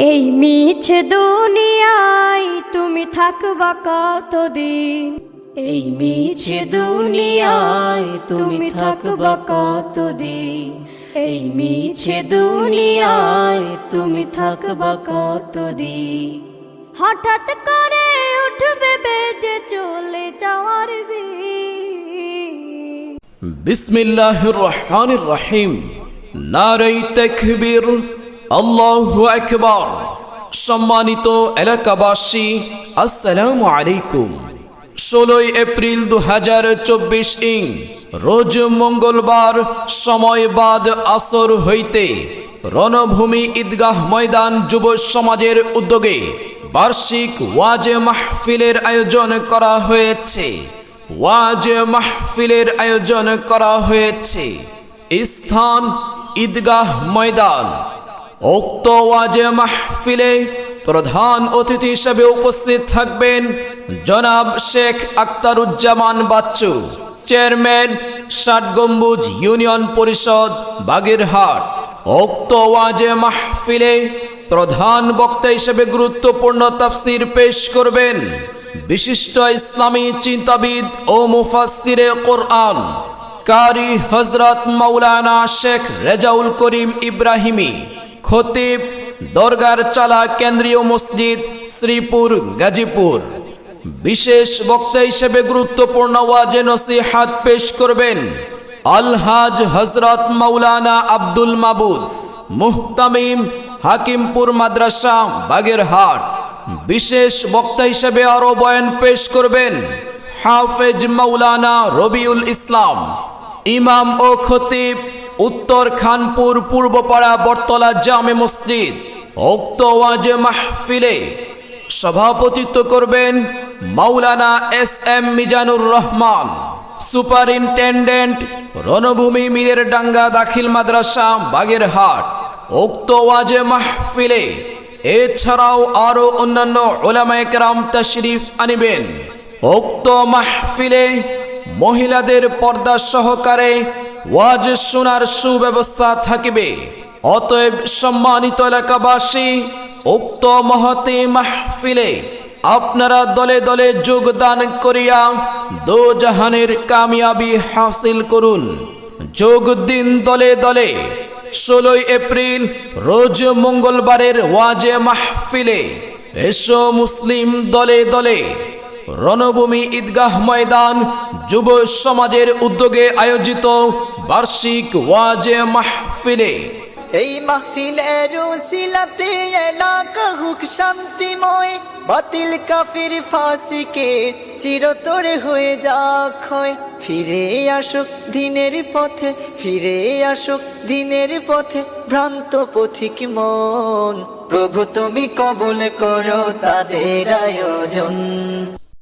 এই মিছে দুনিয়ায় তুমি থাকবা কতদিন? এই মিছে দুনিয়ায় তুমি থাকবা কতদিন? এই মিছে দুনিয়ায় তুমি থাকবা কতদিন? হঠাৎ করে উঠবে বেজে চলে যাওয়ার। বিসমিল্লাহির রহমানির রহিম। নারাই তাকবীর। আল্লাহু সম্মানিত এলাকাবাসী, আসসালামু আলাইকুম। ষোলোই এপ্রিল দু হাজার চব্বিশ ইং, রোজ মঙ্গলবার, সময় বাদ আসর হইতে রণভূমি ঈদগাহ ময়দান যুব সমাজের উদ্যোগে বার্ষিক ওয়াজ মাহফিলের আয়োজন করা হয়েছে। ওয়াজ মাহফিলের আয়োজন করা হয়েছে। স্থান ঈদগাহ ময়দান। উক্ত ওয়াজ মাহফিলে প্রধান অতিথি হিসেবে উপস্থিত থাকবেন জনাব শেখ আক্তারুজ্জামান বাচ্চু, চেয়ারম্যান ষাট গম্বুজ ইউনিয়ন পরিষদ, বাগেরহাট। উক্ত ওয়াজে মাহফিলে প্রধান বক্তা হিসেবে গুরুত্বপূর্ণ তাফসির পেশ করবেন বিশিষ্ট ইসলামী চিন্তাবিদ ও মুফাসসিরে কোরআন, কারি হজরত মৌলানা শেখ রেজাউল করিম ইব্রাহিমী। খতিব দরগার চালা কেন্দ্রীয় মসজিদ শ্রীপুর, গাজীপুর। বিশেষ বক্তা হিসেবে গুরুত্বপূর্ণ ওয়াজে নসিহাত পেশ করবেন আলহাজ হজরত মাওলানা আব্দুল মাবুদ, মুহতামিম হাকিমপুর মাদ্রাসা, বাগেরহাট। বিশেষ বক্তা হিসেবে আরও বয়ান পেশ করবেন হাফেজ মাওলানা রবিউল ইসলাম, ইমাম ও খতিব উত্তর খানপুর পূর্বপাড়া বটতলা জামে মসজিদ। উক্ত ওয়াজে মাহফিলে সভাপতিত্ব করবেন মাওলানা S M Mizanur Rahman, superintendent Ranabhumi মীরের ডাঙ্গা দাখিল মাদ্রাসা বাগেরহাট। উক্ত ওয়াজে মাহফিলে এছাড়াও আরও অন্যান্য ওলামায়ে কেরাম তশরিফ আনিবেন। উক্ত মাহফিলে মহিলাদের পর্দা সহকারে ওয়াজ শোনার সুব্যবস্থা থাকিবে। অতএব সম্মানিত এলাকাবাসী, উক্ত মহতে মাহফিলে আপনারা দলে দলে যোগদান করিয়া দো জাহানের কামিয়াবি হাসিল করুন। যোগ দিন দলে দলে। ষোলোই এপ্রিল, রোজ মঙ্গলবারের ওয়াজে মাহফিলে এসো মুসলিম দলে দলে। রণভূমি ঈদগাহ ময়দান যুব সমাজের উদ্যোগে আয়োজিত বার্ষিক ওয়াজে মাহফিলে। এই মাহফিলের উসিলাতে এলাকা হুক শান্তিময়, বাতিল কাফির ফাসিকে চিরতরে হয়ে যা ক্ষয় ফিরে আসুক দিনের পথে, ফিরে আসুক দিনের পথে, ভ্রান্ত পথিক মন। প্রভু তুমি কবল করো তাদের আয়োজন।